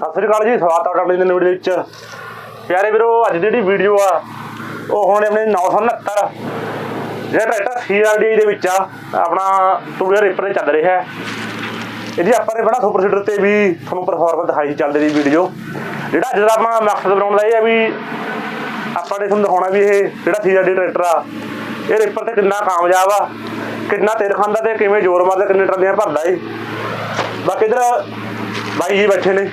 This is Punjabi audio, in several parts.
ਸਤਿ ਸ੍ਰੀ ਅਕਾਲ ਜੀ, ਸਵਾਗਤ ਹੈ ਤੁਹਾਡਾ ਦੀ ਵੀਡੀਓ ਵਿੱਚ। ਪਿਆਰੇ ਵੀਰੋ, ਅੱਜ ਜਿਹੜੀ ਵੀਡੀਓ ਆ, ਉਹ ਹੁਣ ਆਪਣੇ 969 ਜਿਹੜਾ ਟਰੈਕਟਰ ਸੀਆਰਡੀ ਦੇ ਵਿੱਚ ਆ, ਆਪਣਾ ਟੂਰ ਰਿਪਰ ਚੱਲ ਰਿਹਾ ਹੈ। ਇਹਦੀ ਆਪਾਂ ਨੇ ਬੜਾ ਸੁਪਰ ਸੀਡਰ ਤੇ ਵੀ ਤੁਹਾਨੂੰ ਪਰਫਾਰਮੈਂਸ ਦਿਖਾਈ ਸੀ ਚੱਲਦੀ ਵੀਡੀਓ ਜਿਹੜਾ ਅੱਜ ਦਾ ਆਪਣਾ ਮਕਸਦ ਬਣਾਉਣ ਦਾ ਇਹ ਹੈ ਵੀ ਆਪਾਂ ਨੇ ਤੁਹਾਨੂੰ ਦਿਖਾਉਣਾ ਵੀ ਇਹ ਜਿਹੜਾ ਸੀਆਰਡੀ ਟਰੈਕਟਰ ਆ, ਇਹ ਰਿਪਰ ਤੇ ਕਿੰਨਾ ਕਾਮਯਾਬ ਆ, ਕਿੰਨਾ ਤੇਲ ਖਾਂਦਾ ਤੇ ਕਿਵੇਂ ਜ਼ੋਰ ਮਾਰਦਾ, ਕਿੰਨੇ ਟਰਾਲੀਆਂ ਭਰਦਾ ਏ। ਬਾਕੀ ਇਧਰ ਬਾਈ ਜੀ ਬੈਠੇ ਨੇ।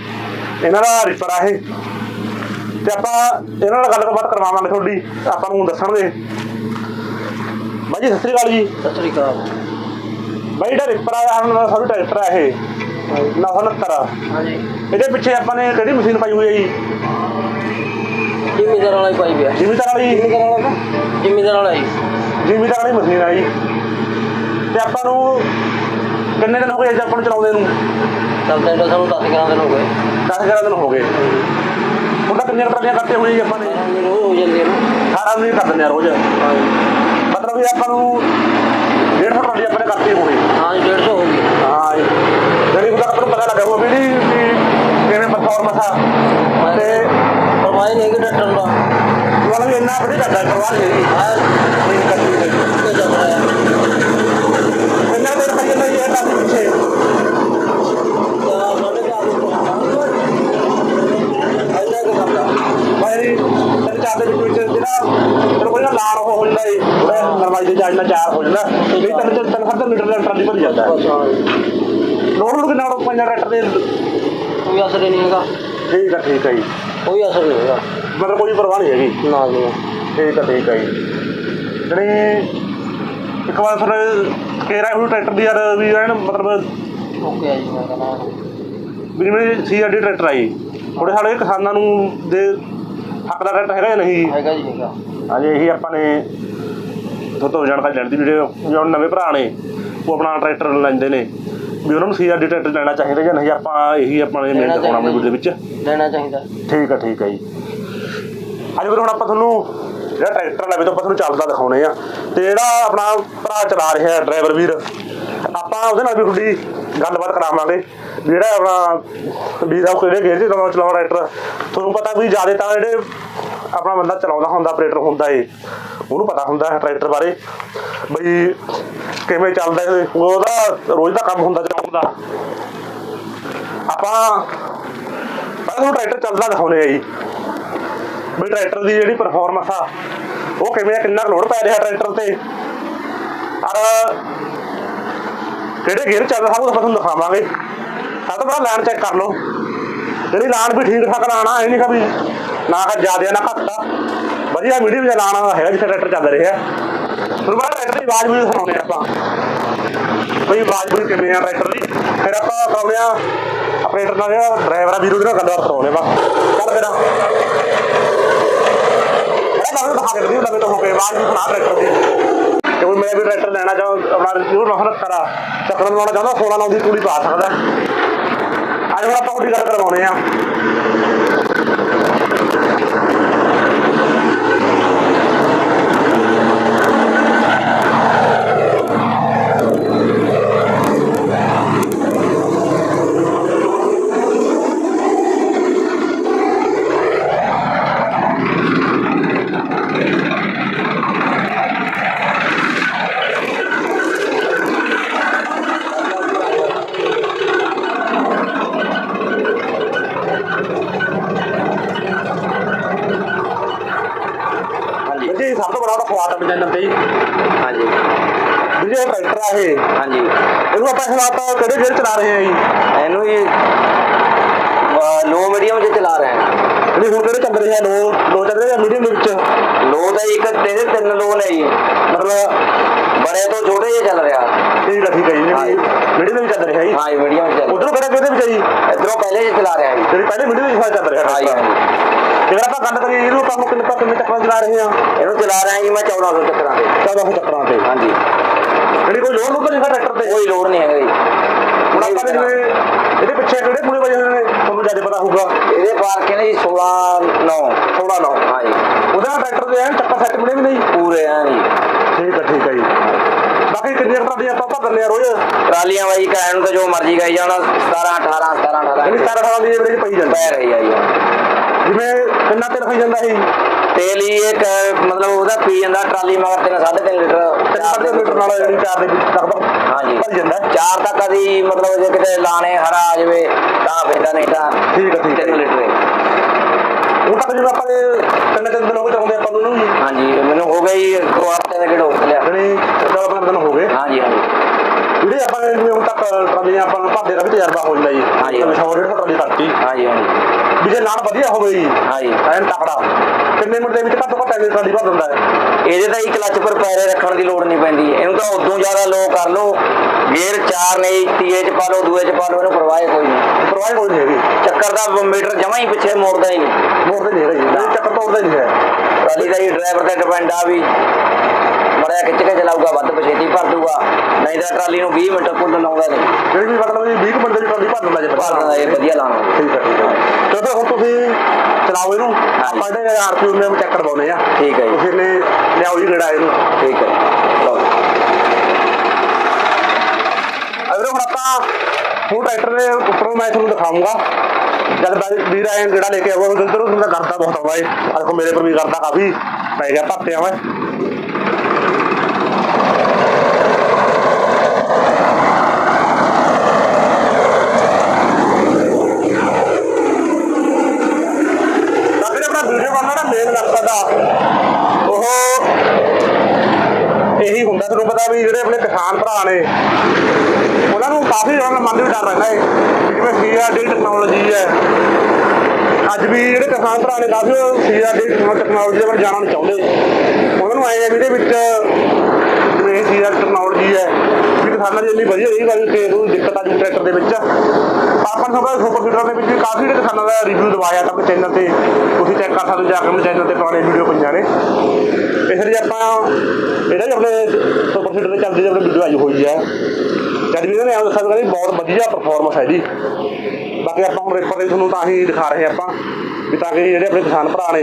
ਇਹਨਾਂ ਦਾ ਰਿਪਰ ਆ ਇਹ। ਤੇ ਆਪਾਂ ਇਹਨਾਂ ਨਾਲ ਗੱਲਬਾਤ ਕਰਵਾਵਾਂਗੇ ਤੁਹਾਡੀ ਆਪਾਂ ਨੂੰ ਦੱਸਣਗੇ। ਬਾਈ ਜੀ ਸਤਿ ਸ੍ਰੀ ਅਕਾਲ ਜੀ। ਸਤਿ ਸ੍ਰੀ ਅਕਾਲ। ਬਾਈ ਜਿਹੜਾ ਰਿਪਰ ਆ ਹੁਣ ਸਾਡਾ ਟਰੈਕਟਰ ਆ ਇਹ। 969 ਹਾਂਜੀ। ਇਹਦੇ ਪਿੱਛੇ ਆਪਾਂ ਨੇ ਕਿਹੜੀ ਮਸ਼ੀਨ ਪਾਈ ਹੋਈ ਹੈ ਜੀ? ਜ਼ਿਮੀਦਾਰ ਵਾਲਾ ਹੀ ਪਾਈ ਪਿਆ ਜ਼ਿਮੀਦਾਰ ਵਾਲੀ? ਜ਼ਿਮੀਦਾਰ ਵਾਲਾ ਜ਼ਿਮੀਦਾਰ ਵਾਲਾ ਹੀ ਜ਼ਿਮੀਦਾਰ ਵਾਲੀ ਮਸ਼ੀਨ ਆ ਜੀ। ਤੇ ਆਪਾਂ ਨੂੰ ਕਿੰਨੇ ਦਿਨ ਹੋ ਗਏ ਅੱਜ ਆਪਾਂ ਨੂੰ ਚਲਾਉਂਦੇ ਨੂੰ? ਚੱਲਦੇ ਤਾਂ ਸਾਨੂੰ 10 ਗਿਆਰਾਂ ਦਿਨ ਹੋ ਗਏ। 10 11 ਦਿਨ ਹੋ ਗਏ। ਤਾਂ ਕਿੰਨੀਆਂ ਟਰਾਲੀਆਂ ਕਰਤੇ ਹੋਏ ਜੀ ਆਪਾਂ ਨੇ। ਮੈਨੂੰ ਹੋ ਜਾਂਦੀ ਨਾ। 18 ਦਿਨ ਕਰ ਦਿੰਦੇ ਆ ਰੋਜ਼। ਮਤਲਬ ਵੀ ਆਪਾਂ ਨੂੰ 150 ਟਰਾਲੀ ਆਪਣੇ ਕਰਤੀ ਹੋਣੀ। ਹਾਂ ਜੀ 150 ਹੋ ਗਈ। ਹਾਂ ਜੀ। ਜਿਹੜੀ ਉਹਦਾ ਆਪਾਂ ਨੂੰ ਪਤਾ ਲੱਗਾ ਹੋਊਗਾ ਵੀ ਨਹੀਂ ਵੀ ਕਿਵੇਂ ਪਰਫਾਰਮੈਂਸ ਆ। ਤੇ ਪਰਵਾਹ ਨਹੀਂ ਕਿ ਡਾਕਟਰ ਦਾ। ਮਤਲਬ ਇੰਨਾ ਵਧੀਆ ਕਰਦਾ ਪਰਵਾਹ ਨਹੀਂ ਹਾਂ। ਨਹੀਂ ਕਰਦੀ। ਹੋਈ। ਤੇ ਚੱਲ ਰਿਹਾ ਹੈ। ਕਿੰਨਾ ਦੇਰ ਪਈ ਜਾਂਦਾ ਜੀ ਇਹ ਕਾਫੀ ਪਿੱਛੇ? ਦੇ ਵਿੱਚ ਜਿਹੜਾ ਕੋਲ ਨਾ। ਲਾਲ ਹੋ ਜਾਂਦਾ ਏ ਨਰਮਾਈ ਦੇ ਨਾਲ ਚਾਰ ਹੋ ਜਾਂਦਾ ਵੀ ਤਿੰਨ ਤਿੰਨ ਤਿੰਨ ਖੱਦਰ ਲੀਟਰ ਦਾ ਭਰੀ ਜਾਂਦਾ। ਲੋੜ ਲੋੜ ਕਿੰਨਾ ਲੋੜ ਪੰਜਾਂ ਟਰੈਕਟਰ ਦੇ। ਕੋਈ ਅਸਰ ਨਹੀਂ ਹੈਗਾ। ਠੀਕ ਆ ਠੀਕ ਆ ਜੀ। ਕੋਈ ਅਸਰ ਨਹੀਂ ਹੈਗਾ। ਮਤਲਬ ਕੋਈ ਪਰਵਾਹ ਨਹੀਂ ਹੈਗੀ। ਨਾ ਜੀ। ਨਾ। ਠੀਕ ਆ ਠੀਕ ਆ ਜੀ। ਜਿਹੜੀ ਇੱਕ ਵਾਰ ਫਿਰ ਕੇਰਾ ਹੁਣ ਟਰੈਕਟਰ ਦੀ ਯਾਰ ਵੀ ਐਨ ਮਤਲਬ ਓਕੇ ਆ ਜੀ ਮੈਂ ਕਹਿੰਦਾ। ਵੀ ਜਿਵੇਂ ਸੀਆਰਡੀ ਟਰੈਕਟਰ ਆਈ ਥੋੜੇ ਹਾਲੇ ਕਿਸਾਨਾਂ ਨੂੰ ਦੇ ਹੱਕ ਦਾ ਟਰੈਕਟਰ ਹੈਗਾ ਜਾਂ ਨਹੀਂ। ਹੈਗਾ ਜੀ ਹੈਗਾ। ਅਜੇ ਇਹੀ ਆਪਾਂ ਨੇ ਤੋਂ ਜਾਣਕਾਰੀ ਲੈਣ ਦੀ ਵੀਡੀਓ। ਜੋ ਨਵੇਂ ਭਰਾ ਨੇ ਉਹ ਆਪਣਾ ਟਰੈਕਟਰ ਲੈਂਦੇ ਨੇ। ਵੀ ਉਹਨਾਂ ਨੂੰ ਸੀਆਰਡੀ ਟਰੈਕਟਰ ਲੈਣਾ ਚਾਹੀਦਾ ਜਾਂ ਨਹੀਂ ਆਪਾਂ ਇਹੀ ਆਪਾਂ ਨੇ ਮੇਨ ਦਿਖਾਉਣਾ ਆਪਣੀ। ਵੀਡੀਓ ਵਿੱਚ। ਲੈਣਾ ਚਾਹੀਦਾ। ਠੀਕ ਆ ਠੀਕ ਆ ਜੀ। ਅੱਜ ਫਿਰ ਹੁਣ ਆਪਾਂ ਤੁਹਾਨੂੰ ਜਿਹੜਾ ਟਰੈਕਟਰ ਲੈਵੇ ਤੋਂ ਆਪਾਂ ਤੁਹਾਨੂੰ ਚੱਲਦਾ ਦਿਖਾਉਣੇ ਆ। ਤੇ ਜਿਹੜਾ ਆਪਣਾ ਭਰਾ ਚਲਾ ਰਿਹਾ ਡਰਾਈਵਰ ਵੀਰ ਆਪਾਂ ਉਹਦੇ ਨਾਲ ਵੀ ਥੋੜੀ ਗੱਲਬਾਤ ਕਰਾਵਾਂਗੇ। ਜਿਹੜਾ ਆਪਣਾ ਵੀਰ ਆ ਕਿਹੜੇ ਗੇਅਰ 'ਚ ਚਲਾਉਣਾ ਚਲਾਉਣਾ ਟਰੈਕਟਰ ਤੁਹਾਨੂੰ ਪਤਾ ਵੀ ਜ਼ਿਆਦਾ ਤਾਂ ਜਿਹੜੇ ਆਪਣਾ ਬੰਦਾ ਚਲਾਉਂਦਾ ਹੁੰਦਾ ਆਪਰੇਟਰ ਹੁੰਦਾ ਏ ਉਹਨੂੰ ਪਤਾ ਹੁੰਦਾ ਹੈ ਟਰੈਕਟਰ ਬਾਰੇ। ਬਈ ਕਿਵੇਂ ਚੱਲਦਾ ਇਹ, ਉਹਦਾ ਰੋਜ਼ ਦਾ ਕੰਮ ਹੁੰਦਾ, ਚਲਾਉਣ ਆਪਾਂ ਪਹਿਲਾਂ ਤੁਹਾਨੂੰ ਟਰੈਕਟਰ ਚੱਲਦਾ ਦਿਖਾਉਣੇ ਆ ਜੀ। ਬਈ ਟਰੈਕਟਰ ਦੀ ਜਿਹੜੀ ਪਰਫਾਰਮੈਂਸ ਆ, ਉਹ ਕਿਵੇਂ ਆ, ਕਿੰਨਾ ਲੋਡ ਪੈ ਰਿਹਾ ਟਰੈਕਟਰ ਤੇ। ਔਰ ਕਿਹੜੇ ਗੇਅਰ ਚੱਲਦਾ, ਸਭ ਕੁਝ ਆਪਾਂ ਤੁਹਾਨੂੰ ਦਿਖਾਵਾਂਗੇ। ਸਭ ਤੋਂ ਪਹਿਲਾਂ ਲਾਈਨ ਚੈੱਕ ਕਰ ਲਓ। ਜਿਹੜੀ ਲਾਈਨ ਵੀ ਠੀਕ ਠਾਕ ਲਾਣਾ ਇਹ ਨਹੀਂ ਕਾ ਵੀ ਨਾ ਕਿ ਜ਼ਿਆਦਾ, ਨਾ ਘੱਟ ਆ। ਵਧੀਆ ਮੀਡੀਅਮ ਜਿਹਾ ਲਾਣਾ ਹੈਗਾ, ਜਿੱਥੇ ਟਰੈਕਟਰ ਚੱਲ ਰਿਹਾ ਤੁਹਾਨੂੰ ਬਾਅਦ ਟਰੈਕਟਰ ਦੀ ਆਵਾਜ਼ ਵੀ ਸੁਣਾਉਣੇ ਆਪਾਂ। ਬਈ ਆਵਾਜ਼ ਵੀ ਕਿਵੇਂ ਆ ਟਰੈਕਟਰ ਦੀ? ਫਿਰ ਆਪਾਂ ਕਰਾਉਂਦੇ ਆ ਆਪਰੇਟਰ ਨਾਲ ਜਿਹੜਾ ਡਰਾਈਵਰ ਆ, ਵੀਰੂ ਦੇ ਨਾਲ ਗੱਲਬਾਤ ਕਰਾਉਣੇ ਬਾ ਚੱਲ ਫਿਰ। ਇਹ ਨਾਲ ਦਿਖਾ ਕੇ ਦਿਓ ਤਾਂ ਹੋ ਕੇ ਆਵਾਜ਼ ਵੀ ਸੁਣਾ ਟਰੈਕਟਰ ਦੀ। ਤੇ ਮੈਂ ਵੀ ਟਰੈਕਟਰ ਲੈਣਾ ਚਾਹੁੰਦਾ ਆਪਣਾ ਜ਼ਰੂਰ ਮਹਨਤ ਕਰਾ ਚੱਕਰ ਲਾਉਣਾ ਚਾਹੁੰਦਾ 16 ਲਾਉਂਦੀ ਤੂੜੀ ਪਾ ਸਕਦਾ। ਅੱਜ ਹੁਣ ਆਪਾਂ ਉਹਦੀ ਪੰਜਾਬੀ ਤੇ ਜੀ ਹਾਂਜੀ। ਵੀ ਜੇ ਟਰੈਕਟਰ ਆ ਇਹ। ਹਾਂਜੀ। ਇਹਨੂੰ ਆਪਾਂ ਹਾਲਾਤ ਕਿਹੜੇ ਗੇਅਰ ਚਲਾ ਰਹੇ ਆ ਜੀ? ਇਹਨੂੰ ਹੀ ਲੋ ਮੀਡੀਅਮ 'ਚ ਚਲਾ ਰਹੇ ਹਾਂ ਜਿਹੜੀ ਹੁਣ ਕਿਹੜੇ ਚੱਲ ਰਹੇ ਆ? ਲੋ ਲੋ ਚੱਲ ਰਹੇ ਆ ਮੀਡੀਅਮ ਦੇ ਵਿੱਚ ਲੋ ਦਾ ਇੱਕ ਤੇਰੇ ਤਿੰਨ ਲੋ ਨੇ ਜੀ। ਮਤਲਬ ਬੜੇ ਤੋਂ ਛੋਟੇ ਜਿਹੇ ਚੱਲ ਰਿਹਾ। ਠੀਕ ਆ ਠੀਕ ਆ ਜੀ। ਮੀਡੀਅਮ ਵਿੱਚ ਚੱਲ ਰਿਹਾ ਜੀ। ਹਾਂ ਜੀ ਮੀਡੀਅਮ 'ਚ ਚੱਲ ਉਧਰੋਂ ਕਿਹੜਾ ਕਿਹਦੇ ਵਿੱਚ ਆ ਜੀ? ਇਧਰੋਂ ਪਹਿਲੇ ਜਿਹੇ ਚਲਾ ਰਿਹਾ ਜੀ। ਜਿਹੜੀ ਪਹਿਲੇ ਮੀਡੀਅਮ ਵਿੱਚ ਚੱਲ ਰਿਹਾ ਹਾਂ ਜੀ। ਜਿਹੜਾ ਆਪਾਂ ਗੱਲ ਕਰੀਏ ਇਹਨੂੰ ਆਪਾਂ ਨੂੰ ਕਿੰਨੇ ਕਿੰਨੇ ਚੱਕਰਾਂ ਚਲਾ ਰਹੇ ਆ ਇਹਨੂੰ ਚਲਾ ਰਿਹਾ ਜੀ ਮੈਂ 1400 ਚੱਕਰਾਂ ਤੇ। 1400 ਚੱਕਰਾਂ ਤੇ। ਹਾਂਜੀ। ਜਿਹੜੀ ਕੋਈ ਲੋਡ ਲੁੱਟ ਨਹੀਂ ਟਰੈਕਟਰ ਤੇ? ਕੋਈ ਲੋਡ ਨਹੀਂ ਹੈਗਾ ਜੀ। ਹੁਣ ਆਪਾਂ ਨੇ ਜਿਵੇਂ ਇਹਦੇ ਪਿੱਛੇ ਕਿਹੜੇ ਪੂਰੇ ਵਜੇ ਨੇ? ਤੁਹਾਨੂੰ ਜ਼ਿਆਦਾ ਪਤਾ ਹੋਊਗਾ। ਇਹਦੇ ਪਾਰਕ ਨੇ ਜੀ 16 9 16 ਨੌ। ਹਾਂ ਜੀ। ਉਹਦੇ ਟਰੈਕਟਰ ਦੇ ਐਨ ਚੱਕਰ ਸੈੱਟ ਬਣੇ ਵੀ ਨਹੀਂ ਪੂਰੇ ਆ ਜੀ। ਠੀਕ ਆ ਠੀਕ ਆ ਜੀ। ਬਾਕੀ ਕਿੰਨੀਆਂ ਟਰਾਲੀਆਂ ਆਪਾਂ ਭਰ ਦਿੰਦੇ ਆ ਰੋਜ਼? ਟਰਾਲੀਆਂ ਬਾਈ ਕਹਿਣ ਨੂੰ ਤਾਂ ਜੋ ਮਰਜ਼ੀ ਗਈ ਜਾਣਾ 17 18 17 18 ਜਿਹੜੀ 17 18 ਦੀ ਏਵਰੇਜ ਪਈ ਜਾਂਦਾ। ਪੈ ਰਹੀ ਆ ਜੀ। ਜਿਵੇਂ ਕਿੰਨਾ ਤੇਲ ਖਾਈ ਜਾਂਦਾ ਸੀ? ਤੇਲ ਹੀ ਇਹ ਕ- ਮਤਲਬ ਉਹਦਾ ਪੀ ਜਾਂਦਾ ਟਰਾਲੀ ਮਗਰ ਤਿੰਨ ਸਾਢੇ ਤਿੰਨ ਲੀਟਰ ਤਿੰਨ ਸਾਢੇ ਲੀਟਰ ਨਾਲ ਜਿਹੜੀ ਚਾਰ ਦੇ ਵਿੱਚ ਤੱਕ ਹਾਂਜੀ। ਭਰ ਜਾਂਦਾ। ਚਾਰ ਤੱਕ ਕਦੀ ਮਤਲਬ ਜੇ ਕਿਤੇ ਲਾਣੇ ਹਰਾ ਆ ਜਾਵੇ ਤਾਂ ਫੇਦਾ ਨਹੀਂ ਤਾਂ ਠੀਕ ਹੈ, ਠੀਕ ਹੈ। 3 ਲੀਟਰ ਹੀ। ਹੁਣ ਤੱਕ ਜਿਵੇਂ ਆਪਾਂ ਤਿੰਨ ਤਿੰਨ ਦਿਨ ਹੋ ਗਏ ਚਾਹੁੰਦੇ ਆਪਾਂ ਨੂੰ ਹਾਂਜੀ ਮੈਨੂੰ ਹੋ ਗਈ ਦੋ ਹਫ਼ਤੇ ਦਾ ਕਿਹੜਾ ਹੋ ਲਿਆ। ਜਿਹੜੀ 10 15 ਦਿਨ ਹੋ ਗਏ। ਹਾਂਜੀ ਹਾਂਜੀ। ਜਿਵੇਂ ਹੁਣ ਤੱਕ ਟਰਾਲੀਆਂ ਆਪਾਂ ਨੂੰ ਭਾਦੇ ਦਾ ਵੀ ਤਜਰਬਾ ਹੋ ਜਾਂਦਾ ਜੀ। ਹਾਂਜੀ। 100 150 ਟਰਾਲੀ ਕਰਤੀ ਹਾਂਜੀ ਹਾਂਜੀ। ਵੀ ਜੇ ਲਾਣ ਵਧੀਆ ਹੋਵੇ ਜੀ ਹਾਂਜੀ। ਐਨ ਤਕੜਾ। ਕਿੰਨੇ ਮਿੰਟ ਦੇ ਵਿੱਚ ਘੱਟੋ ਘੱਟ ਐਨੀ ਟਰਾਲੀ ਭਰ ਦਿੰਦਾ ਹੈ। ਇਹਦੇ ਤਾਂ ਕਲੱਚ ਪਰ ਪੈਰੇ ਰੱਖਣ ਦੀ ਲੋੜ ਨਹੀਂ ਪੈਂਦੀ। ਇਹਨੂੰ ਤਾਂ ਉਦੋਂ ਜ਼ਿਆਦਾ ਲੋ ਕਰ ਲਓ ਗੇਅਰ ਚਾਰ ਨਹੀਂ ਤੀਏ ਚ ਪਾ ਲਓ ਦੂਏ ਚ ਪਾ ਲਓ ਇਹਨੂੰ ਪਰਵਾਹ ਹੀ ਕੋਈ ਨਹੀਂ। ਪਰਵਾਹ ਕੋਈ ਨਹੀਂ ਹੈਗੀ। ਚੱਕਰ ਦਾ ਮੀਟਰ ਜਮਾ ਹੀ ਪਿੱਛੇ ਮੋੜਦਾ ਹੀ ਨਹੀਂ। ਮੋੜਦੇ ਨਹੀਂ ਹੈਗਾ। ਨਹੀਂ ਚੱਕਰ ਤੋੜਦਾ ਹੈ। ਟਰਾਲੀ ਦਾ ਹੀ ਡਰਾਈਵਰ ਤੇ ਡਿਪੈਂਡ ਆ ਵੀ ਮੜਿਆ ਖਿੱਚ ਕੇ ਚਲਾਊਗਾ ਵੱਧ ਪਛੇਤੀ ਭਰ ਦੂਗਾ ਨਹੀਂ ਤਾਂ ਟਰਾਲੀ ਨੂੰ 20 ਮਿੰਟ ਕੁੱਲ ਲਾਉਂਦਾ ਨਹੀਂ ਜਿਹੜੀ ਵੀ ਮਤਲਬ ਜੀ 20 ਕੁ ਮਿੰਟ ਦੀ ਟਰਾਲੀ ਭਰ ਦਿੰਦਾ ਜੇ ਭਰ ਇਹ ਵਧੀਆ ਲਾਉਣਾ। ਠੀਕ ਹੈ ਠੀਕ ਹੈ। ਚਲੋ ਹੁਣ ਤੁਸੀਂ ਚਲਾਓ ਇਹਨੂੰ। ਆਪਾਂ ਇਹਦੇ ਆਰਪੀਓ ਨੇ ਚੈੱਕ ਕਰਵਾਉਨੇ ਆ ਠੀਕ ਹੈ ਜੀ। ਤੁਸੀਂ ਨੇ ਲਿਆਓ ਜੀ ਗੇੜਾ ਇਹਨੂੰ ਠੀਕ ਹੈ। ਲਓ ਹੁਣ ਆਪਾਂ ਹੁਣ ਟਰੈਕਟਰ ਦੇ ਉੱਪਰੋਂ ਮੈਂ ਤੁਹਾਨੂੰ ਦਿਖਾਉਂਗਾ ਜਦ ਵੀਰ ਆਏ ਗੇੜਾ ਲੈ ਕੇ ਆਉਂਗਾ ਉਦੋਂ ਤੋਂ ਤੁਹਾਨੂੰ ਕਰਦਾ ਬਹੁਤ ਆਉਂਦਾ ਏ ਦੇਖੋ ਮੇਰੇ ਪਰ ਵੀ ਕਰਦਾ ਕਾਫੀ, ਪੈ ਗਿਆ ਭੱਤੇ ਆ ਆਪਣਾ ਵੀਡੀਓ ਬਣਨਾ ਨਾ ਮੇਨ ਮਕਸਦ ਦਾ। ਇਹੀ ਹੁੰਦਾ, ਤੁਹਾਨੂੰ ਪਤਾ ਵੀ ਜਿਹੜੇ ਆਪਣੇ ਕਿਸਾਨ ਭਰਾ ਨੇ ਕਾਫੀ ਜ਼ਿਆਦਾ ਮਨ ਵਿੱਚ ਡਰ ਰਹਿੰਦਾ ਹੈ ਵੀ ਜਿਵੇਂ ਸੀਆਰਡੀ ਟੈਕਨੋਲੋਜੀ ਹੈ। ਅੱਜ ਵੀ ਜਿਹੜੇ ਕਿਸਾਨ ਭਰਾ ਨੇ ਕਾਫੀ ਸੀਆਰਡੀ ਟੈਕਨੋਲੋਜੀ ਦੇ ਵੱਲ ਜਾਣਾ ਚਾਹੁੰਦੇ। ਉਹਨਾਂ ਨੂੰ ਆਏ ਆ ਵੀ ਇਹਦੇ ਵਿੱਚ, ਜਿਵੇਂ ਸੀਆਰ ਟੈਕਨੋਲੋਜੀ ਹੈ। ਵੀ ਕਿਸਾਨਾਂ ਦੀ ਇੰਨੀ ਵਧੀਆ ਰਹੀ ਗੱਲ ਕਿ ਕੋਈ ਦਿੱਕਤ ਆ ਜੂ ਟਰੈਕਟਰ ਦੇ ਵਿੱਚ। ਆਪਾਂ ਨੂੰ ਪਤਾ ਸੁਪਰ ਫੀਡਰ ਦੇ ਵਿੱਚ ਵੀ ਕਾਫੀ ਜਿਹੜੇ ਕਿਸਾਨਾਂ ਦਾ ਰਿਵਿਊ ਦਵਾਇਆ ਤਾਂ ਚੈਨਲ ਤੇ। ਤੁਸੀਂ ਚੈੱਕ ਕਰ ਸਕਦੇ ਜਾ ਕੇ ਮੇਰੇ ਚੈਨਲ ਤੇ ਪੁਰਾਣੇ ਵੀਡੀਓ ਪਈਆਂ ਨੇ। ਇਸ ਲਈ ਆਪਾਂ, ਇਹਦਾ ਵੀ ਆਪਣੇ ਸੁਪਰ ਫੀਡਰ ਤੇ ਚੱਲਦੀ ਆਪਣੇ ਵੀਡੀਓ ਆਈ ਹੋਈ ਹੈ। ਜਦ ਵੀ ਇਹਨਾਂ ਨੇ ਆਉਂ ਦੱਸਿਆ ਕਹਿੰਦੇ ਬਹੁਤ ਵਧੀਆ ਪਰਫਾਰਮੈਂਸ ਹੈ ਜੀ। ਬਾਕੀ ਆਪਾਂ ਹੁਣ ਰੇਪਰ ਦੇ ਤੁਹਾਨੂੰ ਤਾਂ ਹੀ ਦਿਖਾ ਰਹੇ ਆਪਾਂ, ਵੀ ਤਾਂ ਕਿ ਜਿਹੜੇ ਆਪਣੇ ਕਿਸਾਨ ਭਰਾ ਨੇ,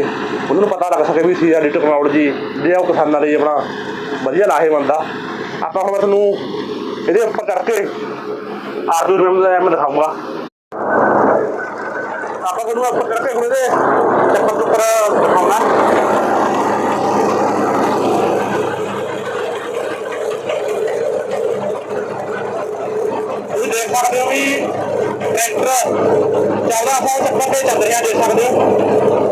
ਉਹਨਾਂ ਨੂੰ ਪਤਾ ਲੱਗ ਸਕੇ ਵੀ ਸੀਆਰਡੀ ਟੈਕਨੋਲੋਜੀ ਜਿਹੜੀ ਆ ਉਹ ਕਿਸਾਨਾਂ ਲਈ ਆਪਣਾ ਵਧੀਆ ਲਾਹੇਵੰਦ ਆ। ਆਪਾਂ ਹੁਣ ਤੁਹਾਨੂੰ ਇਹਦੇ ਉੱਪਰ ਕਰਕੇ ਕੇ ਆਰਪੀ ਰੂਮ ਦਾ ਮੈਂ ਦਿਖਾਊਂਗਾ। ਆਪਾਂ ਤੁਹਾਨੂੰ ਉੱਪਰ ਕਰਕੇ ਹੁਣ ਇਹਦੇ ਚੱਪਲ ਉੱਪਰ ਦਿਖਾਉਣਾ। ਦੇਖ ਸਕਦੇ ਹੋ ਵੀ ਟਰੈਕਟਰ 14 ਸਾਲ ਚੱਕਰ ਤੇ ਚੱਲ ਰਿਹਾ ਦੇਖ ਸਕਦੇ ਹੋ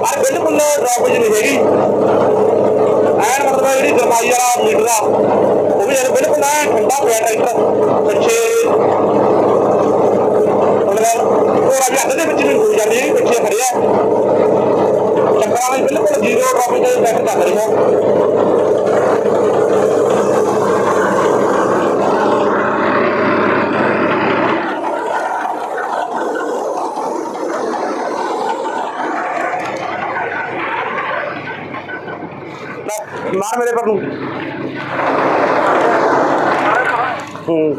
ਆ ਬਿਲਕੁਲ ਡ੍ਰੌਪ ਨਹੀਂ ਹੈਗੀ ਐਨ ਮਤਲਬ ਜਿਹੜੀ ਗਰਮਾਈ ਵਾਲਾ ਮੀਟਰ ਆ ਉਹ ਵੀ ਯਾਰ ਬਿਲਕੁਲ ਐਨ ਠੰਡਾ ਪਿਆ ਟਰੈਕਟਰ ਪਿੱਛੇ ਮਤਲਬ ਉਹ ਰਾਜ ਅੱਧ ਦੇ ਵਿੱਚ ਵੀ ਹੋ ਜਾਂਦੀ ਹੈ ਪਿੱਛੇ ਖੜਿਆ ਚੱਕਰਾਂ ਵਾਲੀ ਬਿਲਕੁਲ ਜ਼ੀਰੋ ਡ੍ਰੌਪ ਤੇ ਬੈਕ ਚੱਲ ਰਿਹਾ। ਮਾਰ ਮੇਰੇ ਪਰ ਨੂੰ। ਹੂੰ।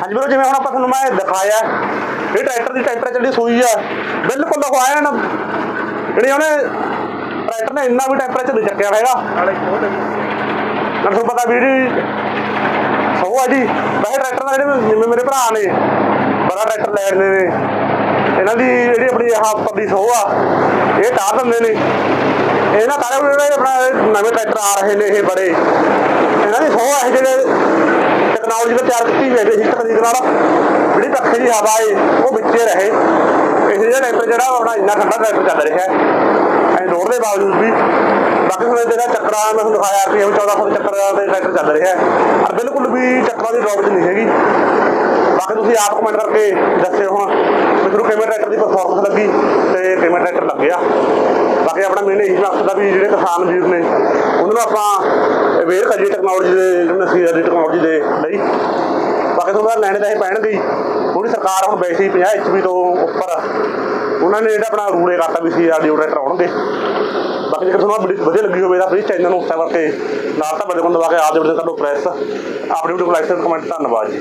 ਹਾਂਜੀ ਵੀਰੋ ਜਿਵੇਂ ਹੁਣ ਆਪਾਂ ਤੁਹਾਨੂੰ ਮੈਂ ਦਿਖਾਇਆ ਇਹ ਟਰੈਕਟਰ ਦੀ ਟੈਂਪਰੇਚਰ ਦੀ ਸੂਈ ਆ ਬਿਲਕੁਲ ਆਇਆ ਨਾ ਜਿਹੜੀ ਉਹਨੇ ਟਰੈਕਟਰ ਨੇ ਇੰਨਾ ਵੀ ਟੈਂਪਰੇਚਰ ਚੱਕਿਆ ਹੈਗਾ। ਨਾਲੇ ਤੁਹਾਨੂੰ ਪਤਾ ਵੀ ਜਿਹੜੀ ਸੋ ਆ ਜੀ। ਵੈਸੇ ਟਰੈਕਟਰ ਦਾ ਜਿਹੜੇ ਮੇਰੇ ਭਰਾ ਨੇ ਬੜਾ ਟਰੈਕਟਰ ਲੈ ਰਹੇ ਨੇ। ਇਹਨਾਂ ਦੀ ਜਿਹੜੀ ਆਪਣੀ ਆਹ ਦੀ ਸੋਹ ਆ, ਇਹ ਤਾਰ ਦਿੰਦੇ ਨੇ। ਇਹਨਾਂ ਤਾਰੇ ਜਿਹੜੇ ਆਪਣਾ ਨਵੇਂ ਟਰੈਕਟਰ ਆ ਰਹੇ ਨੇ ਇਹ ਬੜੇ। ਇਹਨਾਂ ਦੀ ਸੋਹ ਆ ਇਹ ਜਿਹੜੇ ਟੈਕਨੋਲੋਜੀ ਦਾ ਤਿਆਰ ਕੀਤੀ ਹੋਈ ਹੈ ਜੀ ਤਕਨੀਕ ਨਾਲ। ਜਿਹੜੀ ਪੱਖੇ ਦੀ ਹਵਾ ਏ, ਉਹ ਵਿੱਚੇ ਰਹੇ। ਇਸ ਜਿਹੜਾ ਟਰੈਕਟਰ ਜਿਹੜਾ ਆਪਣਾ ਇੰਨਾ ਠੰਡਾ ਟਰੈਕਟਰ ਚੱਲ ਰਿਹਾ ਹੈ। ਐਂ ਰੋਡ ਦੇ ਬਾਵਜੂਦ ਵੀ। ਬਾਕੀ ਹੁਣ ਜਿਹੜਾ ਚੱਕਰਾਂ, ਮੈਂ ਤੁਹਾਨੂੰ ਦਿਖਾਇਆ ਰਪੀਐਮ 1400 ਚੱਕਰ ਦੇ ਟਰੈਕਟਰ ਚੱਲ ਰਿਹਾ ਹੈ। ਔਰ ਬਿਲਕੁਲ ਵੀ ਚੱਕਰਾਂ ਦੀ ਡਰੋਪ ਨਹੀਂ ਹੈਗੀ। ਬਾਕੀ ਤੁਸੀਂ ਆਪ ਕਮੈਂਟ ਕਰਕੇ ਦੱਸਿਓ ਹੁਣ। ਵੀ ਤੁਹਾਨੂੰ ਕਿਵੇਂ ਟਰੈਕਟਰ ਦੀ ਪਰਫਾਰਮੈਂਸ ਲੱਗੀ ਤੇ ਕਿਵੇਂ ਟਰੈਕਟਰ ਲੱਗਿਆ ਬਾਕੀ ਆਪਣਾ ਮੇਨ ਇਹੀ ਮਕਸਦ ਆ ਵੀ ਜਿਹੜੇ ਕਿਸਾਨ ਵੀਰ ਨੇ, ਉਹਨਾਂ ਨੂੰ ਆਪਾਂ ਅਵੇਅਰ ਕਰੀਏ ਟੈਕਨੋਲੋਜੀ ਦੇ ਜਿਹੜੇ ਨਸੀਹਤ ਦੀ ਟੈਕਨੋਲੋਜੀ ਦੇ ਲਈ। ਬਾਕੀ ਤੁਹਾਨੂੰ ਪਤਾ ਲੈਣੇ ਤਾਂ ਇਹ ਪੈਣਗੇ ਹੀ। ਥੋੜੀ ਸਰਕਾਰ ਹੁਣ ਵੈਸੇ ਹੀ 50 ਐਚਪੀ ਤੋਂ ਉੱਪਰ। ਉਹਨਾਂ ਨੇ ਜਿਹੜਾ ਆਪਣਾ ਰੂਲ ਇਹ ਕਰਤਾ ਵੀ ਸੀਆਰਡੀ ਟਰੈਕਟਰ ਆਉਣਗੇ ਬਾਕੀ ਜੇਕਰ ਤੁਹਾਨੂੰ ਵੀਡੀਓ ਵਧੀਆ ਲੱਗੀ ਹੋਵੇ ਤਾਂ ਪਲੀਜ਼ ਚੈਨਲ ਨੂੰ ਸਬਸਕ੍ਰਾਈਬ ਕਰਕੇ ਨਾਲ ਤਾਂ ਬੜੇ ਕੋਲ ਦਬਾ ਕੇ ਆਪ ਦੇ ਵੀਡੀਓ ਕਰ ਲਓ ਪ੍ਰੈਸ ਆਪਣੀ ਵੀਡੀਓ ਨੂੰ ਲਾਈਕ ਤੇ ਕਮੈਂਟ ਧੰਨਵਾਦ ਜੀ।